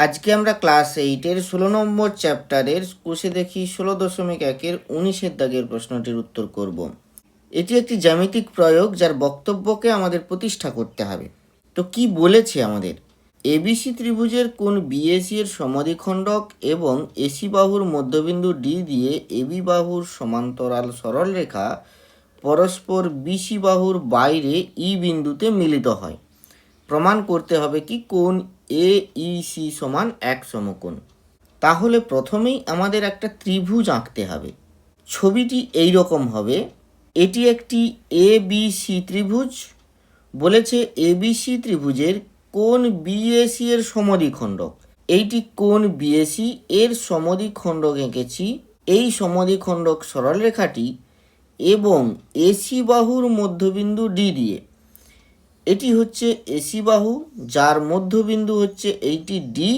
আজকে আমরা ক্লাস এইটের ষোলো নম্বর চ্যাপ্টারের কোষে দেখি ষোলো দশমিক একের উনিশের দাগের প্রশ্নটির উত্তর করব। এটি একটি জ্যামিতিক প্রয়োগ যার বক্তব্যকে আমাদের প্রতিষ্ঠা করতে হবে। তো কি বলেছে আমাদের? এবিসি ত্রিভুজের কোন বিএসি এর সমাধিখণ্ডক এবং এসি বাহুর মধ্যবিন্দু ডি দিয়ে এবি বাহুর সমান্তরাল সরলরেখা পরস্পর বিসি বাহুর বাইরে ই বিন্দুতে মিলিত হয়। প্রমাণ করতে হবে কি কোন এ ই সি সমান এক সমকোণ। তাহলে প্রথমেই আমাদের একটা ত্রিভুজ আঁকতে হবে। ছবিটি এই রকম হবে, এটি একটি এ বি সি ত্রিভুজ, বলেছে এবিসি ত্রিভুজের কোন বিএসি এর সমদ্বিখণ্ডক। এইটি কোন বিএসি এর সমদ্বিখণ্ডক এঁকেছি। এই সমদ্বিখণ্ডক সরলরেখাটি এবং এসি বাহুর মধ্যবিন্দু ডি দিয়ে এটি হচ্ছে এসি বাহু, যার মধ্যবিন্দু হচ্ছে এইটি ডি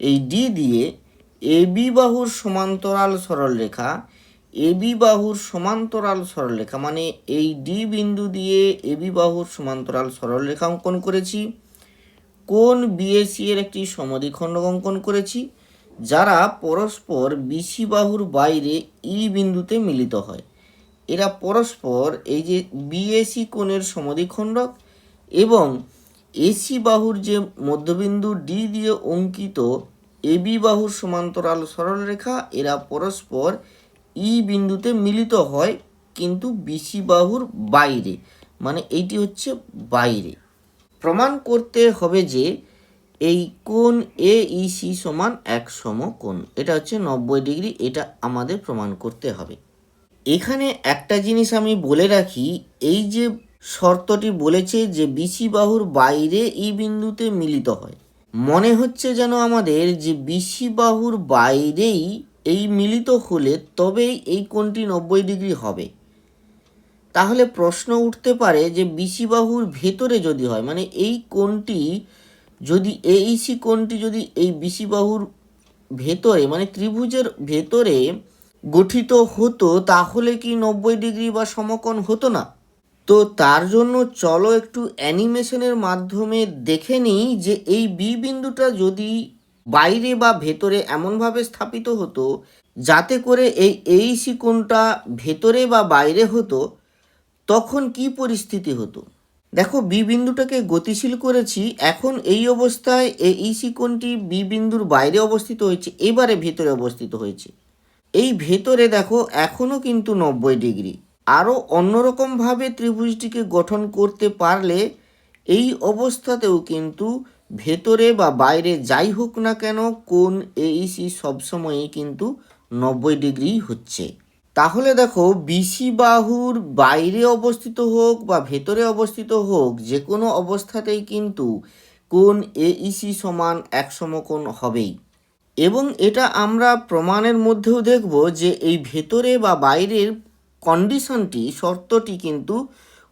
এই ডি দিয়ে এবি বাহুর সমান্তরাল সরলরেখা এবি বাহুর সমান্তরাল সরলরেখা মানে এই ডি বিন্দু দিয়ে এবি বাহুর সমান্তরাল সরলরেখা অঙ্কন করেছি। কোন বিএসি এর একটি সমদ্বিখণ্ডক অঙ্কন করেছি, যারা পরস্পর বিসি বাহুর বাইরে ই বিন্দুতে মিলিত হয়। এরা পরস্পর এই যে বিএসি কোণের সমদ্বিখণ্ডক এবং এসি বাহুর যে মধ্যবিন্দু ডি দিয়ে অঙ্কিত এবি বাহুর সমান্তরাল সরলরেখা এরা পরস্পর ই বিন্দুতে মিলিত হয় কিন্তু বিসি বাহুর বাইরে মানে এইটি হচ্ছে বাইরে। প্রমাণ করতে হবে যে এই কোণ এ ইসি সমান এক সমকোণ, এটা হচ্ছে নব্বই ডিগ্রি, এটা আমাদের প্রমাণ করতে হবে। এখানে একটা জিনিস আমি বলে রাখি, এই যে শর্তটি বলেছে যে বিসি বাহুর বাইরে এই বিন্দুতে মিলিত হয়। মনে হচ্ছে যেন আমাদের যে বিসি বাহুর বাইরেই এই মিলিত হলে তবেই এই কোণটি নব্বই ডিগ্রি হবে। তাহলে প্রশ্ন উঠতে পারে যে বিসি বাহুর ভেতরে যদি হয় মানে এই কোণটি যদি এইসি কোণটি যদি এই বিসি বাহুর ভেতরে মানে ত্রিভুজের ভেতরে গঠিত হতো, তাহলে কি নব্বই ডিগ্রি বা সমকোণ হতো না? তো তার জন্য চলো একটু অ্যানিমেশনের মাধ্যমে দেখে নিই যে এই বি বিন্দুটা যদি বাইরে বা ভেতরে এমনভাবে স্থাপিত হতো, যাতে করে এই এইসি কোণটা ভেতরে বা বাইরে হতো, তখন কি পরিস্থিতি হতো? দেখো বি বিন্দুটাকে গতিশীল করেছি, এখন এই অবস্থায় এই কোণটি বি বিন্দুর বাইরে অবস্থিত হয়েছে, এবারে ভেতরে অবস্থিত হয়েছে। এই ভেতরে দেখো, এখনও কিন্তু নব্বই ডিগ্রি। আরও অন্যরকমভাবে ত্রিভুজটিকে গঠন করতে পারলে এই অবস্থাতেও কিন্তু ভেতরে বা বাইরে যাই হোক না কেন কোন এইসি সবসময়ই কিন্তু নব্বই ডিগ্রি হচ্ছে। তাহলে দেখো বিসি বাহুর বাইরে অবস্থিত হোক বা ভেতরে অবস্থিত হোক যে কোনো অবস্থাতেই কিন্তু কোন এইসি সমান এক সমকোণ হবেই। এবং এটা আমরা প্রমাণের মধ্যেও দেখব যে এই ভেতরে বা বাইরের কন্ডিশনটি শর্তটি কিন্তু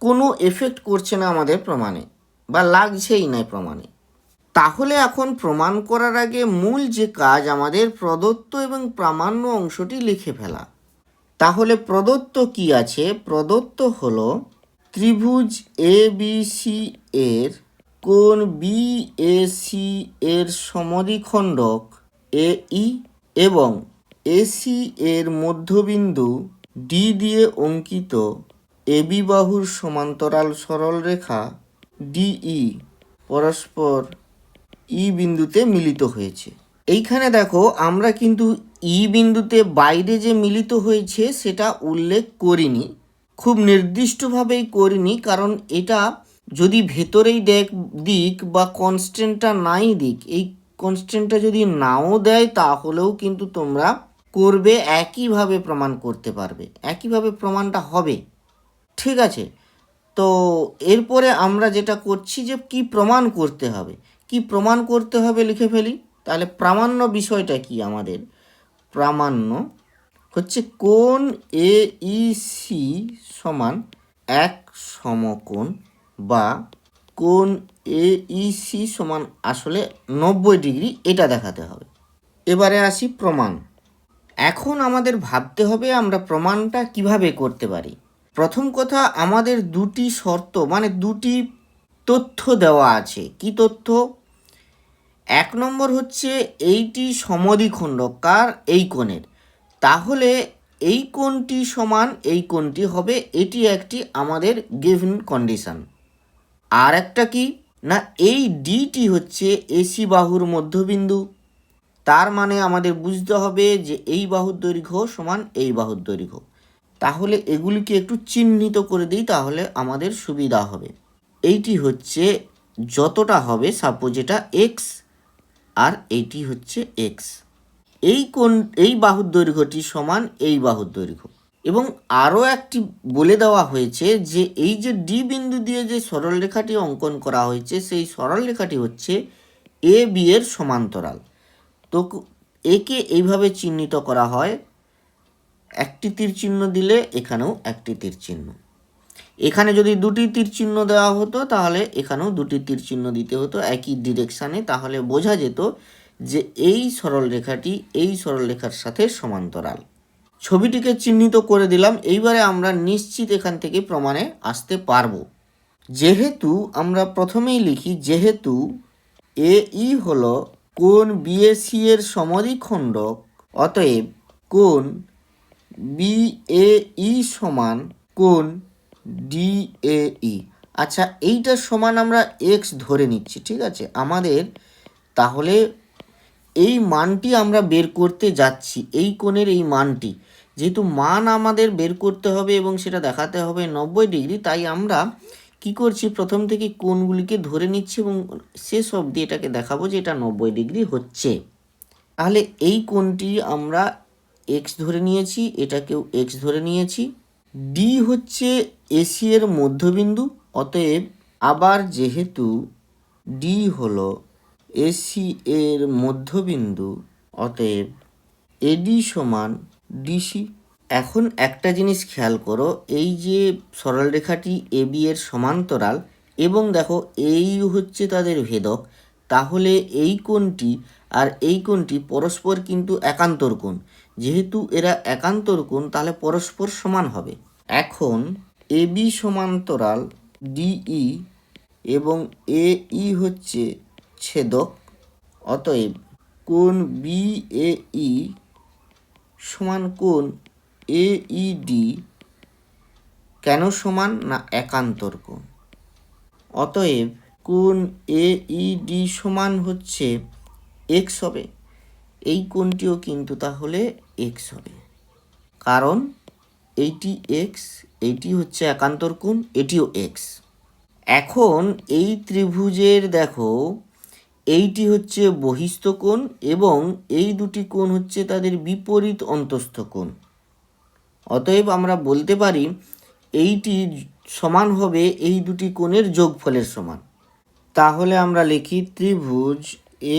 কোনো এফেক্ট করছে না আমাদের প্রমাণে, বা লাগছেই না প্রমাণে। তাহলে এখন প্রমাণ করার আগে মূল যে কাজ আমাদের প্রদত্ত এবং প্রামাণ্য অংশটি লিখে ফেলা। তাহলে প্রদত্ত কি আছে? প্রদত্ত হল ত্রিভুজ এ বি সি এর কোন বি এ সি এর সমদ্বিখণ্ডক এ ই এবং এসি এর মধ্যবিন্দু ডি দিয়ে অঙ্কিত এবি বাহুর সমান্তরাল সরলরেখা ডিই পরস্পর ই বিন্দুতে মিলিত হয়েছে। এইখানে দেখো, আমরা কিন্তু ই বিন্দুতে বাইরে যে মিলিত হয়েছে সেটা উল্লেখ করিনি, খুব নির্দিষ্টভাবেই করিনি, কারণ এটা যদি ভেতরেই দেখ, দিক বা কনস্ট্যান্টটা নাই দিক, এই কনস্ট্যান্টটা যদি নাও দেয় তাহলেও কিন্তু তোমরা করবে, একইভাবে প্রমাণ করতে পারবে। একইভাবে প্রমাণটা হবে। ঠিক আছে? তো এরপরে আমরা যেটা করছি যে কি প্রমাণ করতে হবে? কি প্রমাণ করতে হবে লিখে ফেলি? তাহলে প্রামাণ্য বিষয়টা কি আমাদের? প্রামাণ্য হচ্ছে কোন এ সি সমান এক সমকোণ বা কোন এ সি সমান আসলে নব্বই ডিগ্রি, এটা দেখাতে হবে। এবারে আসি প্রমাণ। এখন আমাদের ভাবতে হবে আমরা প্রমাণটা কীভাবে করতে পারি। প্রথম কথা, আমাদের দুটি শর্ত মানে দুটি তথ্য দেওয়া আছে। কি তথ্য? এক নম্বর হচ্ছে, এইটি সমদ্বিখণ্ড কার এই কোণের। তাহলে এই কোণটি সমান, এই কোণটি হবে, এটি একটি আমাদের গিভেন কন্ডিশন। আর একটা কি? না, এই ডিটি হচ্ছে এসি বাহুর মধ্যবিন্দু। তার মানে আমাদের বুঝতে হবে যে এই বাহুর দৈর্ঘ্য সমান এই বাহুর দৈর্ঘ্য। তাহলে এগুলিকে একটু চিহ্নিত করে দিই, তাহলে আমাদের সুবিধা হবে। এইটি হচ্ছে যতটা হবে সাপোজ এটা এক্স আর এইটি হচ্ছে এক্স এই কোন এই বাহুর দৈর্ঘ্যটি সমান এই বাহুর দৈর্ঘ্য। এবং আরও একটি বলে দেওয়া হয়েছে যে এই যে ডি বিন্দু দিয়ে যে সরলরেখাটি অঙ্কন করা হয়েছে, সেই সরলরেখাটি হচ্ছে এ বি এর সমান্তরাল। তো একে এইভাবে চিহ্নিত করা হয়, একটি তীর চিহ্ন দিলে এখানেও একটি তীর চিহ্ন। এখানে যদি দুটি তীর চিহ্ন দেওয়া হতো, তাহলে এখানেও দুটি তীর চিহ্ন দিতে হতো একই ডিরেকশানে তাহলে বোঝা যেত যে এই সরলরেখাটি এই সরলরেখার সাথে সমান্তরাল। ছবিটিকে চিহ্নিত করে দিলাম। এইবারে আমরা নিশ্চিত এখান থেকে প্রমাণে আসতে পারব। যেহেতু আমরা প্রথমেই লিখি, যেহেতু এ ই হলো কোন বিএসি এর সমদ্বিখণ্ডক অতএব কোন বি এ ই সমান কোন ডি এ ই আচ্ছা এইটার সমান আমরা এক্স ধরে নিচ্ছি, ঠিক আছে? আমাদের তাহলে এই মানটি আমরা বের করতে যাচ্ছি, এই কোণের এই মানটি। যেহেতু মান আমাদের বের করতে হবে এবং সেটা দেখাতে হবে নব্বই ডিগ্রি, তাই আমরা কি করছি? প্রথম থেকে কোণগুলিকে ধরে নিচ্ছি এবং শেষ অবধি এটাকে দেখাবো যে এটা নব্বই ডিগ্রি হচ্ছে। তাহলে এই কোণটি আমরা এক্স ধরে নিয়েছি, এটাকেও এক্স ধরে নিয়েছি। ডি হচ্ছে এসি এর মধ্যবিন্দু, অতএব আবার যেহেতু ডি হলো এসি এর মধ্যবিন্দু, অতএব এডি সমান ডিসি এখন একটা জিনিস খেয়াল করো, এই যে সরলরেখাটি এ বি এর সমান্তরাল এবং দেখো এই হচ্ছে তাদের ভেদক, তাহলে এই কোণটি আর এই কোণটি পরস্পর কিন্তু একান্তর কোণ। যেহেতু এরা একান্তর কোণ, তাহলে পরস্পর সমান হবে। এখন এ বি সমান্তরাল ডিই এবং এ ই হচ্ছে ছেদক, অতএব কোণ বি এ ই সমান কোণ এ ই ডি কেন সমান না একান্তর কোণ অতএব কোণ এ ই ডি সমান হচ্ছে এক্স হবে। এই কোণটিও কিন্তু তাহলে এক্স হবে। কারণ এইটি এক্স এইটি হচ্ছে একান্তর কোণ, এটিও এক্স এখন এই ত্রিভুজের দেখো, এইটি হচ্ছে বহিস্থ কোণ এবং এই দুটি কোণ হচ্ছে তাদের বিপরীত অন্তস্থ কোণ। অতএব আমরা বলতে পারি এইটি সমান হবে এই দুটি কোণের যোগফলের সমান। তাহলে আমরা লিখি ত্রিভুজ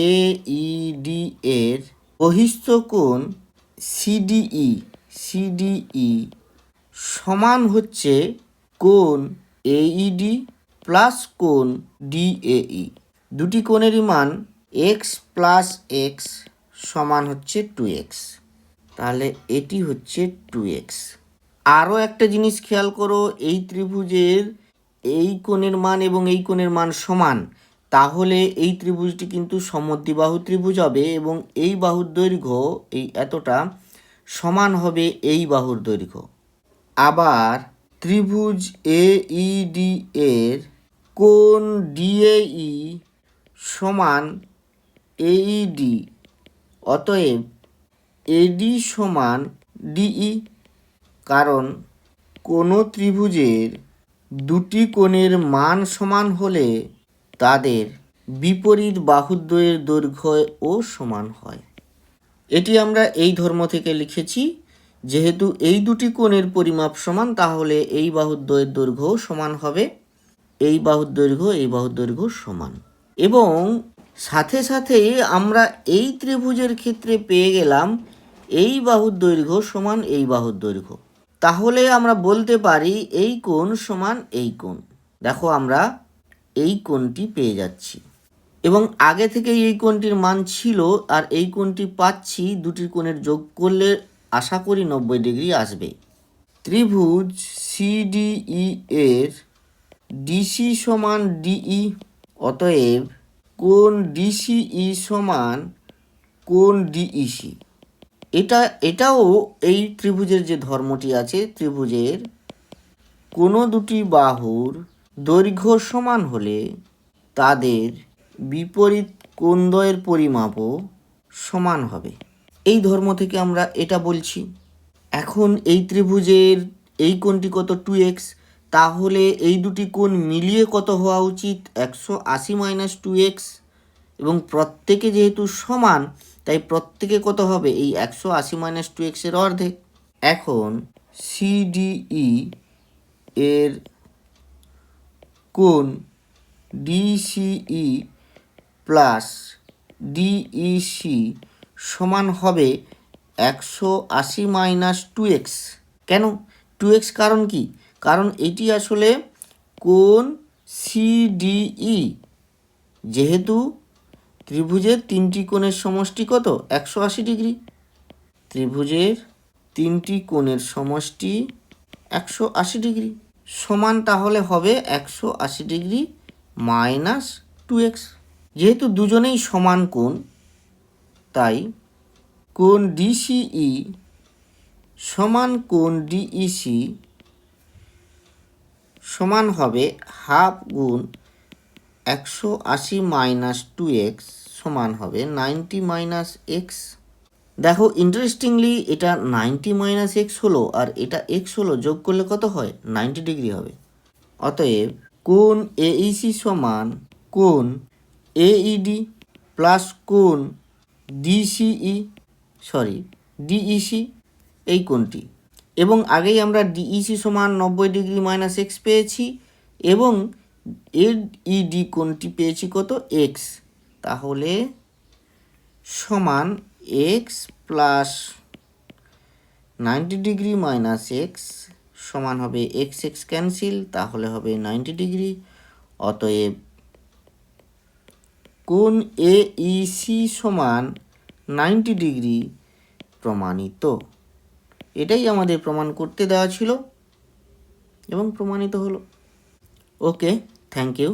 এ ডি এর বহিস্থ কোণ সিডিই সিডিই সমান হচ্ছে কোণ এইডি প্লাস কোণ ডিএই দুটি কোণেরই মান এক্স প্লাস এক্স সমান হচ্ছে টু এক্স তাহলে এটি হচ্ছে টু এক্স আরও একটা জিনিস খেয়াল করো, এই ত্রিভুজের এই কোণের মান এবং এই কোণের মান সমান। তাহলে এই ত্রিভুজটি কিন্তু সমদ্বিবাহু ত্রিভুজ হবে এবং এই বাহুর দৈর্ঘ্য এই এতটা সমান হবে এই বাহুর দৈর্ঘ্য। আবার ত্রিভুজ এ ডি এর কোণ ডিএই সমান এইডি অতএব এডি সমান ডিই কারণ কোনো ত্রিভুজের দুটি কোণের মান সমান হলে তাদের বিপরীত বাহুদ্বয়ের দৈর্ঘ্যও সমান হয়। এটি আমরা এই ধর্ম থেকে লিখেছি, যেহেতু এই দুটি কোণের পরিমাপ সমান, তাহলে এই বাহুদ্বয়ের দৈর্ঘ্যও সমান হবে, এই বাহুর দৈর্ঘ্য এই বাহুর দৈর্ঘ্য সমান। এবং সাথে সাথে আমরা এই ত্রিভুজের ক্ষেত্রে পেয়ে গেলাম এই বাহুর দৈর্ঘ্য সমান এই বাহুর দৈর্ঘ্য। তাহলে আমরা বলতে পারি এই কোণ সমান এই কোণ। দেখো আমরা এই কোণটি পেয়ে যাচ্ছি। এবং আগে থেকেই এই কোণটির মান ছিল আর এই কোণটি পাচ্ছি দুটি কোণের যোগ করলে আশা করি নব্বই ডিগ্রি আসবে। ত্রিভুজ সিডিই এর ডিসি সমান ডিই, অতএব কোন ডিসিই সমান কোন ডিইসি। এটা, এটাও এই ত্রিভুজের যে ধর্মটি আছে, ত্রিভুজের কোনো দুটি বাহুর দৈর্ঘ্য সমান হলে তাদের বিপরীত কোণদ্বয়ের পরিমাপও সমান হবে। এই ধর্ম থেকে আমরা এটা বলছি। এখন এই ত্রিভুজের এই কোণটি কত টু এক্স তাহলে এই দুটি কোণ মিলিয়ে কত হওয়া উচিত? একশো আশি মাইনাস টু এক্স এবং প্রত্যেকে যেহেতু সমান তাই প্রত্যেকে কত হবে? এই একশো আশি মাইনাস টু এক্সের অর্ধেক। এখন সিডিই এর কোণ ডিসিই প্লাস ডিইসি সমান হবে একশো আশি মাইনাস টু এক্স কেন? টু এক্স কারণ কি? কারণ এটি আসলে কোণ সিডিই যেহেতু ত্রিভুজের তিনটি কোণের সমষ্টি কত? একশো আশি ডিগ্রি। ত্রিভুজের তিনটি কোণের সমষ্টি একশো আশি ডিগ্রি। সমান তাহলে হবে একশো আশি ডিগ্রি মাইনাস টু এক্স। যেহেতু দুজনেই সমান কোণ, তাই কোণ ডিসিই সমান কোণ ডিইসি সমান হবে হাফ গুণ একশো আশি মাইনাস টু এক্স সমান হবে নাইনটি মাইনাস এক্স। দেখো ইন্টারেস্টিংলি এটা নাইনটি মাইনাস এক্স হলো আর এটা এক্স হলো যোগ করলে কত হয়? নাইনটি ডিগ্রি হবে। অতএব কোণ এইসি সমান কোণ এইডি প্লাস কোণ ডিসিই সরি ডিইসি এই কোণটি। এবং আগেই আমরা ডিইসি সমান নব্বই ডিগ্রি মাইনাস এক্স পেয়েছি এবং এর ইডি কোণটি পেয়েছি কত? এক্স তাহলে সমান x plus ninety degree minus x সমান হবে এক্স এক্স ক্যান্সেল তাহলে হবে নাইনটি ডিগ্রি অতএব কোন এ সি সমান নাইনটি ডিগ্রি প্রমাণিত। এটাই আমাদের প্রমাণ করতে দেওয়া ছিল এবং প্রমাণিত হলো। Okay thank you